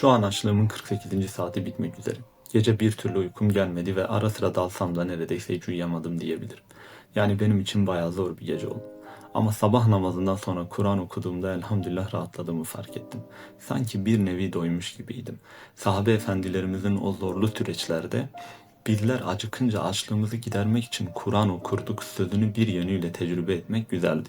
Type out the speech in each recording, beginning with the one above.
Şu an açlığımın 48. saati bitmek üzere. Gece bir türlü uykum gelmedi ve ara sıra dalsam da neredeyse hiç uyuyamadım diyebilirim. Yani benim için bayağı zor bir gece oldu. Ama sabah namazından sonra Kur'an okuduğumda elhamdülillah rahatladığımı fark ettim. Sanki bir nevi doymuş gibiydim. Sahabe efendilerimizin o zorlu süreçlerde bizler acıkınca açlığımızı gidermek için Kur'an okurduk sözünü bir yönüyle tecrübe etmek güzeldi.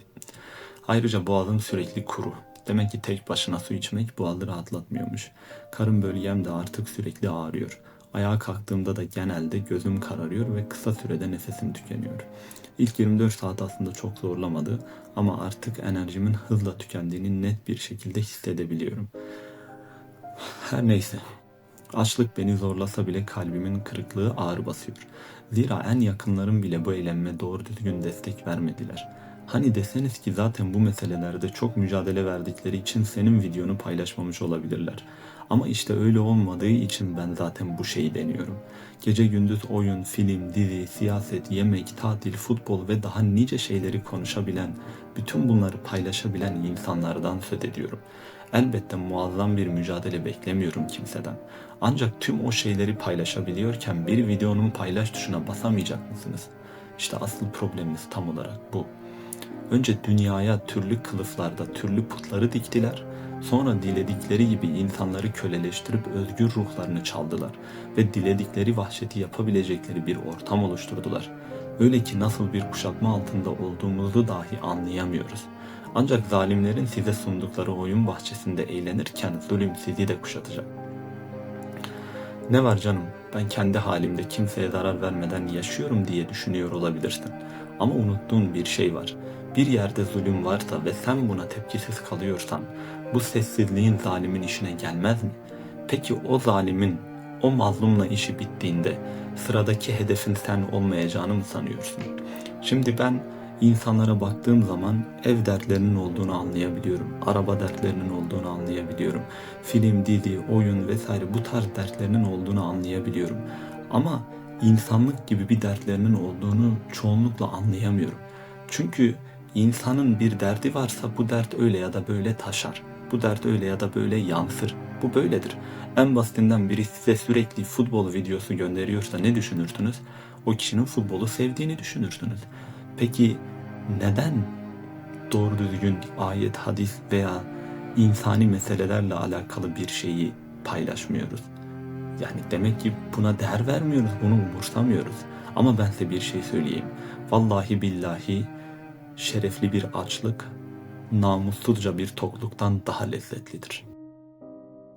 Ayrıca boğazım sürekli kuru. Demek ki tek başına su içmek boğazı rahatlatmıyormuş. Karın bölgem de artık sürekli ağrıyor. Ayağa kalktığımda da genelde gözüm kararıyor ve kısa sürede nefesim tükeniyor. İlk 24 saat aslında çok zorlamadı ama artık enerjimin hızla tükendiğini net bir şekilde hissedebiliyorum. Her neyse. Açlık beni zorlasa bile kalbimin kırıklığı ağır basıyor. Zira en yakınlarım bile bu eylemme doğru düzgün destek vermediler. Hani deseniz ki zaten bu meselelerde çok mücadele verdikleri için senin videonu paylaşmamış olabilirler. Ama işte öyle olmadığı için ben zaten bu şeyi deniyorum. Gece gündüz oyun, film, dizi, siyaset, yemek, tatil, futbol ve daha nice şeyleri konuşabilen, bütün bunları paylaşabilen insanlardan söz ediyorum. Elbette muazzam bir mücadele beklemiyorum kimseden. Ancak tüm o şeyleri paylaşabiliyorken bir videonun paylaş tuşuna basamayacak mısınız? İşte asıl problemimiz tam olarak bu. Önce dünyaya türlü kılıflarda türlü putları diktiler. Sonra diledikleri gibi insanları köleleştirip özgür ruhlarını çaldılar ve diledikleri vahşeti yapabilecekleri bir ortam oluşturdular. Öyle ki nasıl bir kuşatma altında olduğumuzu dahi anlayamıyoruz. Ancak zalimlerin size sundukları oyun bahçesinde eğlenirken zulüm sizi de kuşatacak. Ne var canım? Ben kendi halimde kimseye zarar vermeden yaşıyorum diye düşünüyor olabilirsin. Ama unuttuğun bir şey var. Bir yerde zulüm varsa ve sen buna tepkisiz kalıyorsan bu sessizliğin zalimin işine gelmez mi? Peki o zalimin o mazlumla işi bittiğinde sıradaki hedefin sen olmayacağını mı sanıyorsun? Şimdi ben insanlara baktığım zaman ev dertlerinin olduğunu anlayabiliyorum. Araba dertlerinin olduğunu anlayabiliyorum. Film, dizi, oyun vesaire bu tarz dertlerinin olduğunu anlayabiliyorum. Ama insanlık gibi bir dertlerinin olduğunu çoğunlukla anlayamıyorum. Çünkü insanın bir derdi varsa bu dert öyle ya da böyle taşar. Bu dert öyle ya da böyle yansır. Bu böyledir. En basitinden biri size sürekli futbol videosu gönderiyorsa ne düşünürsünüz? O kişinin futbolu sevdiğini düşünürsünüz. Peki neden doğru düzgün ayet, hadis veya insani meselelerle alakalı bir şeyi paylaşmıyoruz? Yani demek ki buna değer vermiyoruz, bunu umursamıyoruz. Ama ben size bir şey söyleyeyim. Vallahi billahi şerefli bir açlık namussuzca bir tokluktan daha lezzetlidir.